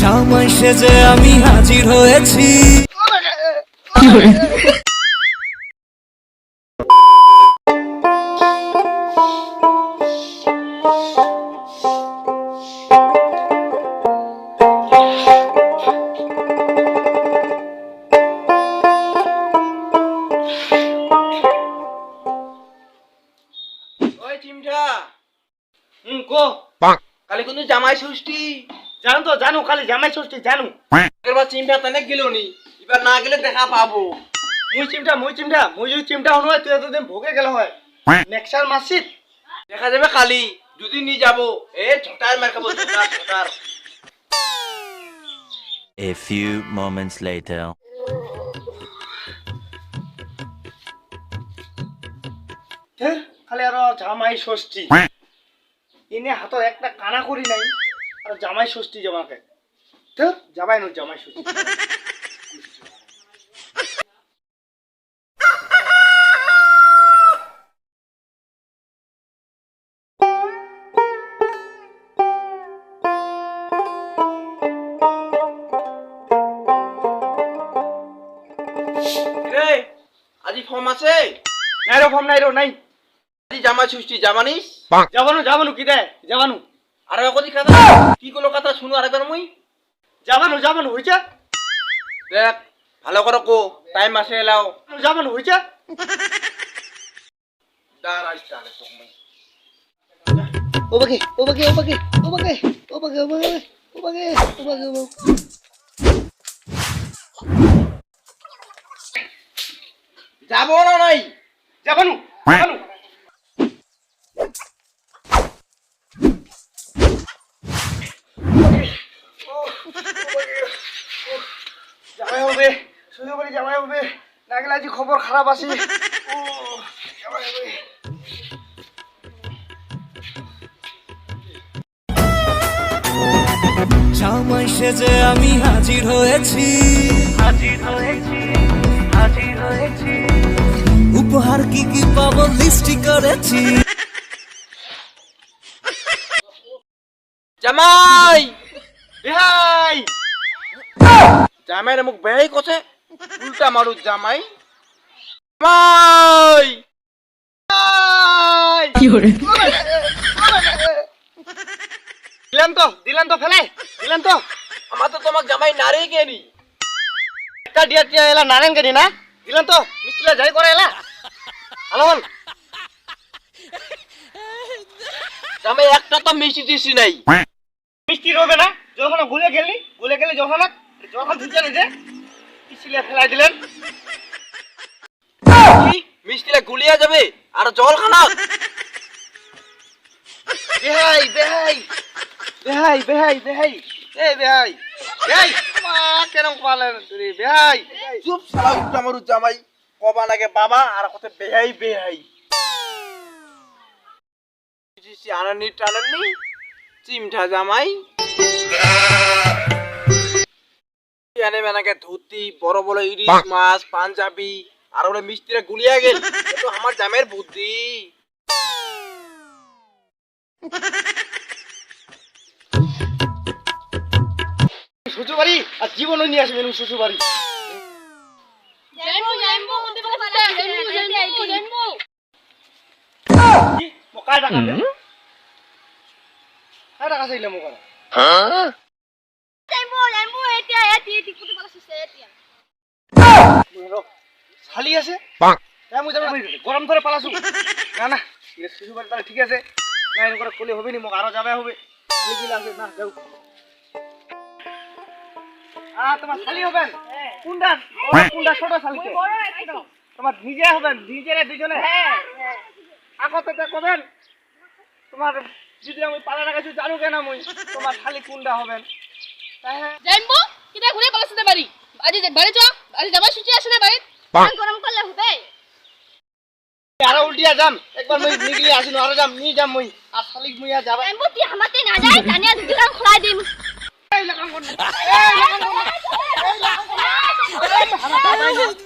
জামাই সেজে আমি হাজির হয়েছি। হুম কো। কালি কিন্তু জামাই ষষ্ঠী। জানো তো জানো কালি জামাই ষষ্ঠী জানো। এবার চিমটা তানে গেল নি এবার না গেলে দেখা পাবো। মুই চিমটা মুই চিমটা মুই যদি চিমটা হন হয় তুই এতদিন ভোগে গেল হয়। নেক্সার মাসিত দেখা যাবে কালি যদি নি যাব। এ ছোটার মার খাব ছোটার ছোটার A few moments later. খালি আর জামাই ষষ্ঠী। এনে হাতত একটা কানা করি নাই। আর জামাই ষষ্ঠী জমাকে। ধের, যাবাই নো জামাই ষষ্ঠী। আজি ফর্ম আছে? নাই রো ফর্ম নাই রো নাই। আজি জামাই ষষ্ঠী জামানিস? যাবানো যাবানো কি দেয় যাবানো। আর কথা কি কোনো কথা শুনো আরেকবার মুই? যাবানো যাবানো হইছে? দেখ ভালো করে কো টাইম আছে এলাও। যাবানো হইছে? দাঁড়াইস তাহলে যাব না নাই? যাবানো যাবানো। জামাই হবে। শুধু বলি জামাই হবে। না গেলে আজ খবর খারাপ আছে ও, জামাই হবে জামাই সেজে আমি হাজির হয়েছি। হাজির হয়েছি হাজির হয়েছি। উপহার কি কি পাবো লিস্টি করেছি। জামাই! বিহাই জামাই মোক বেয়াই কছে? উল্টা মারু জামাই। জামাই! দিলাম তো দিলাম তো ফেলে দিলাম তো। আমার তো তোমাক জামাই নারে কেনি একটা দিয়া দিয়া এলা নারায়ণ গেনি না দিলাম তো মিস্ত্রিলা যাই করে এলা। হ্যালো বল জামাই একটা তো মিষ্টি টিষ্টি নাই। মিষ্টি রবে না যখন গুলে গেলি গুলে গেলি যখন যখন ফেলাই দিলেন। কি? গুলিয়া যাবে আর জল খানা বেহাই বেহাই বেহাই বেহাই বেহাই। এই বেহাই বেহাই মা কেন পালেন তুই বেহাই। চুপ সালা উল্টা মারু জামাই কবা লাগে বাবা আর কত বেহাই বেহাই। আনানি টানানি চিমঠা জামাই। চ্যানে মেনাকে ধুতি বড় বড় ইলিশ মাছ পাঞ্জাবি আর ওরা মিষ্টিরা গুলিয়া গেল। তো আমার জামের বুদ্ধি। শ্বশুরবাড়ি আর জীবন নিয়ে আসবে শ্বশুরবাড়ি। কায় টাকা কায় টাকা চাইলে আছে? মই যাবে গরম ধরে পালাছো না না বাড়ি তাহলে ঠিক আছে। না এরকম করে করলে হবে নি মোক আরও যাবে হবে। খালি গিলা আছে না যাও। আ তোমার খালি হবেন? কোনটা কোনটা ছোট শালিকে। তোমার নিজে হবেন নিজেরে দুজনে। আগতে কবেন তোমার যদি আমি পালা রাখাইছি জানো কেন মই? তোমার খালি কোনটা হবেন। হ্যাঁ। Kita ঘুরে না বাড়ি? আজি বাড়ি চ আজি যাবার সুচি আছে না বাড়ি গরম করলে হবে আরে উল্টিয়া যাম। একবার মই নিগলি আসিনো আরে যাম নি যাম মই। আর শালিক মই আর যাবা Rainbow, তুই হামাতে না যায় জানিয়া দুটি কাম খোলাই দিম। এই লাগাম কোন এই লাগাম কোন এই লাগাম নি